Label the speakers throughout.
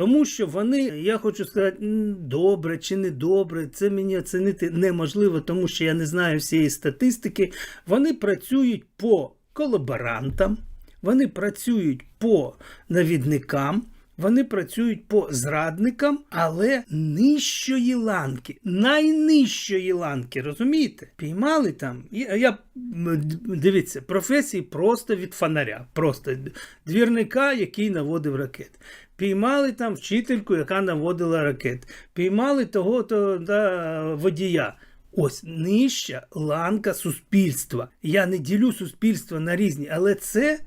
Speaker 1: Тому що вони, я хочу сказати, добре чи не добре, це мені оцінити неможливо, тому що я не знаю всієї статистики. Вони працюють по колаборантам, вони працюють по навідникам. Вони працюють по зрадникам, але нижчої ланки, найнижчої ланки, розумієте? Піймали там. Я, я дивіться, професії просто від фонаря, просто двірника, який наводив ракет. Піймали там вчительку, яка наводила ракет. Піймали того то, да, водія. Ось нижча ланка суспільства. Я не ділю суспільство на різні, але це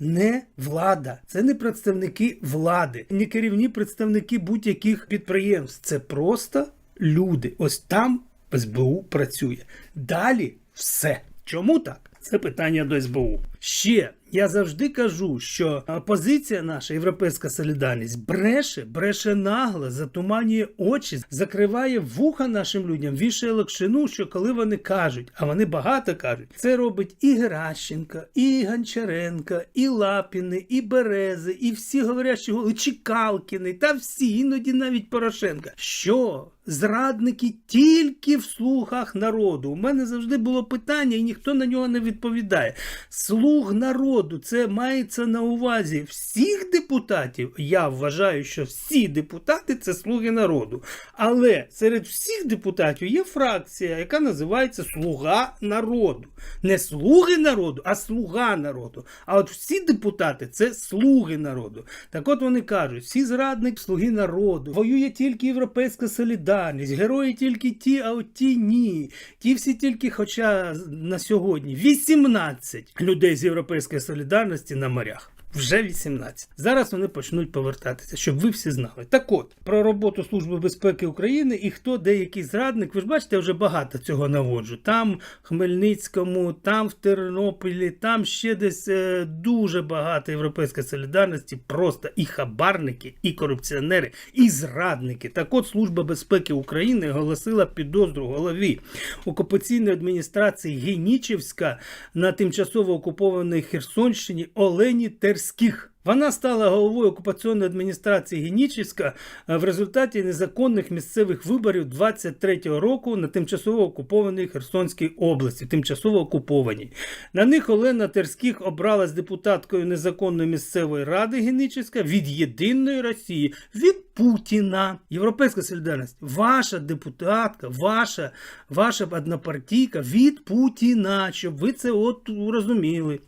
Speaker 1: не влада, це не представники влади, не керівні представники будь-яких підприємств. Це просто люди. Ось там СБУ працює. Далі все. Чому так? Це питання до СБУ. Ще я завжди кажу, що опозиція наша, європейська солідарність, бреше, бреше нагло, затуманює очі, закриває вуха нашим людям, вішає локшину, що коли вони кажуть, а вони багато кажуть, це робить і Геращенко, і Гончаренко, і Лапіни, і Берези, і всі говорящі голови, Чекалкіни, та всі, іноді навіть Порошенка. Що? Зрадники тільки в слухах народу. У мене завжди було питання, і ніхто на нього не відповідає. Слуг народу, це мається на увазі всіх депутатів. Я вважаю, що всі депутати це слуги народу. Але серед всіх депутатів є фракція, яка називається Слуга народу. Не слуги народу, а слуга народу. А от всі депутати це слуги народу. Так от вони кажуть: всі зрадники слуги народу, воює тільки європейська солідарність, герої тільки ті, а от ті ні. Ті всі тільки, хоча на сьогодні 18 людей з європейської солідарності на морях. Вже 18. Зараз вони почнуть повертатися, щоб ви всі знали. Так от, про роботу Служби безпеки України і хто деякий зрадник, ви ж бачите, вже багато цього наводжу. Там в Хмельницькому, там в Тернополі, там ще десь е, дуже багато європейської солідарності, просто і хабарники, і корупціонери, і зрадники. Так от Служба безпеки України оголосила підозру голові окупаційної адміністрації Генічівська на тимчасово окупованій Херсонщині Олені Терських. Вона стала головою окупаційної адміністрації Генічівська е, в результаті незаконних місцевих виборів 23-го року на тимчасово окупованій Херсонській області, тимчасово окупованій. На них Олена Терських обралась депутаткою незаконної місцевої ради Генічівська від єдиної Росії, від Путіна. Європейська солідарність, ваша депутатка, ваша, ваша однопартійка від Путіна, щоб ви це от розуміли.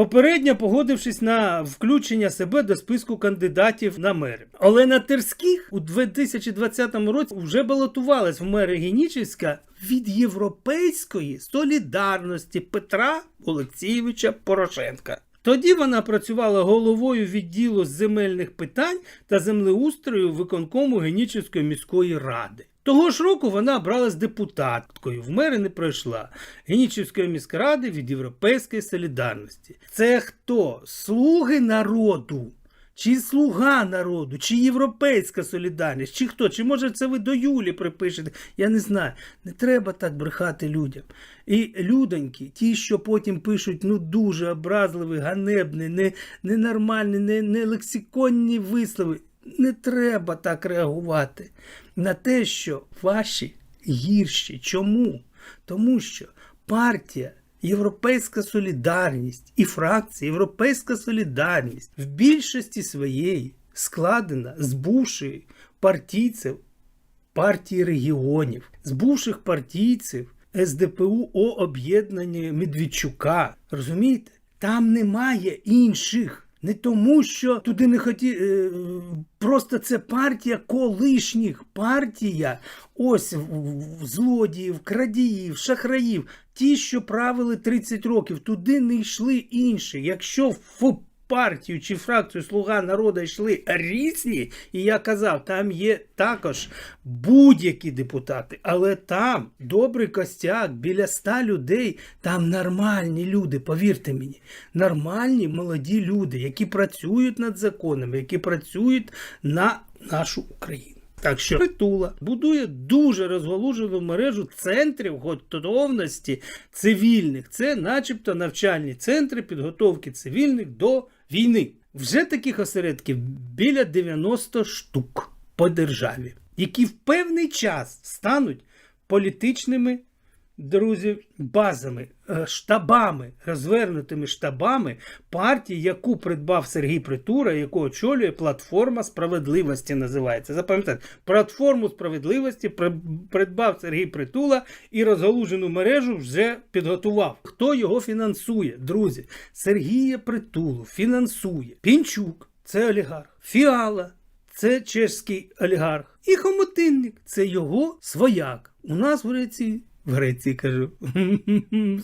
Speaker 1: Попередньо погодившись на включення себе до списку кандидатів на мери. Олена Терських у 2020 році вже балотувалась в мери Генічівська від європейської солідарності Петра Олексійовича Порошенка. Тоді вона працювала головою відділу земельних питань та землеустрою виконкому Генічівської міської ради. Того ж року вона обралась депутаткою, в мери не пройшла Генічівської міськради від Європейської солідарності. Це хто? Слуги народу? Чи слуга народу, чи європейська солідарність, чи хто? Чи може це ви до Юлі припишете? Я не знаю. Не треба так брехати людям. І людоньки, ті, що потім пишуть ну дуже образливі, ганебні, не, ненормальні, не, не лексиконні вислови. Не треба так реагувати на те, що ваші гірші. Чому? Тому що партія Європейська солідарність і фракція Європейська солідарність в більшості своєї складена з бувших партійців партії регіонів, з бувших партійців СДПУ об'єднання Медведчука. Розумієте? Там немає інших. Не тому, що туди не хоті... е, Просто це партія колишніх. Партія ось злодіїв, крадіїв, шахраїв. Ті, що правили 30 років, туди не йшли інші. Якщо в партію чи фракцію Слуга народу йшли різні, і я казав, там є також будь-які депутати, але там добрий костяк, біля ста людей, там нормальні люди, повірте мені, нормальні молоді люди, які працюють над законами, які працюють на нашу Україну. Так що притула будує дуже розголужену мережу центрів готовності цивільних. Це, начебто, навчальні центри підготовки цивільних до війни. Вже таких осередків біля 90 штук по державі, які в певний час стануть політичними друзі, базами, штабами, розвернутими штабами партії, яку придбав Сергій Притура, яку очолює платформа справедливості. Називається. Запам'ятайте, платформу справедливості придбав Сергій Притула і розгалужену мережу вже підготував. Хто його фінансує? Друзі, Сергія Притулу фінансує Пінчук, це олігарх, Фіала. Це чешський олігарх. І Хомотинник це його свояк. У нас в Греції, в Греції кажу,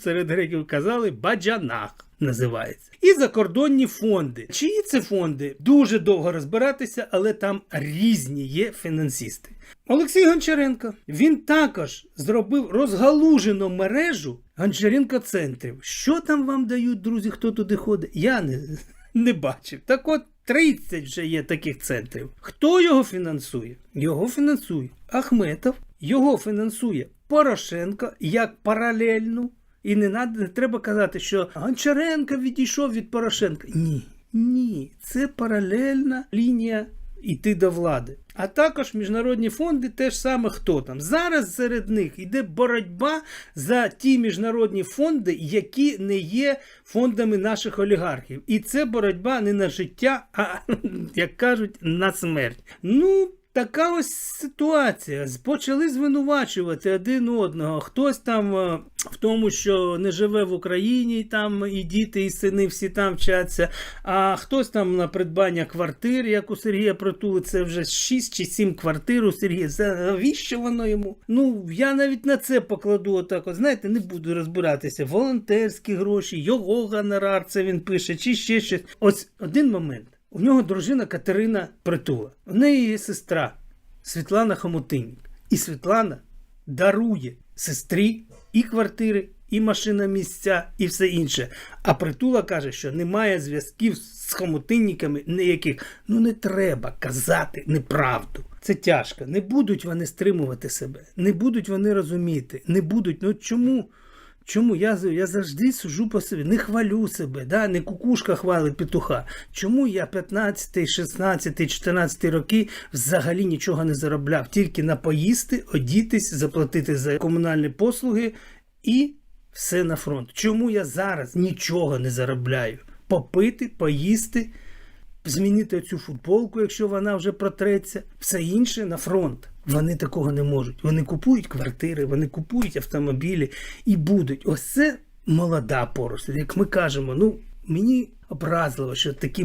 Speaker 1: серед греків казали Баджанах називається. І закордонні фонди. Чиї це фонди? Дуже довго розбиратися, але там різні є фінансісти. Олексій Гончаренко. Він також зробив розгалужену мережу Гончаренко центрів. Що там вам дають, друзі, хто туди ходить? Я не, не бачив. Так от 30 вже є таких центрів. Хто його фінансує? Його фінансує Ахметов, його фінансує Порошенко як паралельну. І не, надо, не треба казати, що Гончаренко відійшов від Порошенка. Ні, ні, це паралельна лінія йти до влади. А також міжнародні фонди теж саме хто там. Зараз серед них йде боротьба за ті міжнародні фонди, які не є фондами наших олігархів. І це боротьба не на життя, а як кажуть, на смерть. Ну. Така ось ситуація. Почали звинувачувати один одного. Хтось там е, в тому, що не живе в Україні, там і діти, і сини всі там вчаться. А хтось там на придбання квартир, як у Сергія Притули, це вже 6 чи 7 квартир у Сергія. Це навіщо воно йому? Ну, я навіть на це покладу отак. От, знаєте, не буду розбиратися. Волонтерські гроші, його гонорар, це він пише, чи ще щось. Ось один момент. У нього дружина Катерина Притула. У неї є сестра Світлана Хомутинник. І Світлана дарує сестрі і квартири, і машина місця, і все інше. А Притула каже, що немає зв'язків з хомутинниками ніяких. Ну не треба казати неправду. Це тяжко. Не будуть вони стримувати себе, не будуть вони розуміти, не будуть. Ну чому? Чому я, я завжди сужу по собі, не хвалю себе, да? не кукушка хвалить петуха. Чому я 15, 16, 14 роки взагалі нічого не заробляв? Тільки на поїсти, одітись, заплатити за комунальні послуги і все на фронт. Чому я зараз нічого не заробляю? Попити, поїсти, змінити цю футболку, якщо вона вже протреться, все інше на фронт. Вони такого не можуть. Вони купують квартири, вони купують автомобілі і будуть. Ось це молода поросль. Як ми кажемо, ну мені образливо, що такі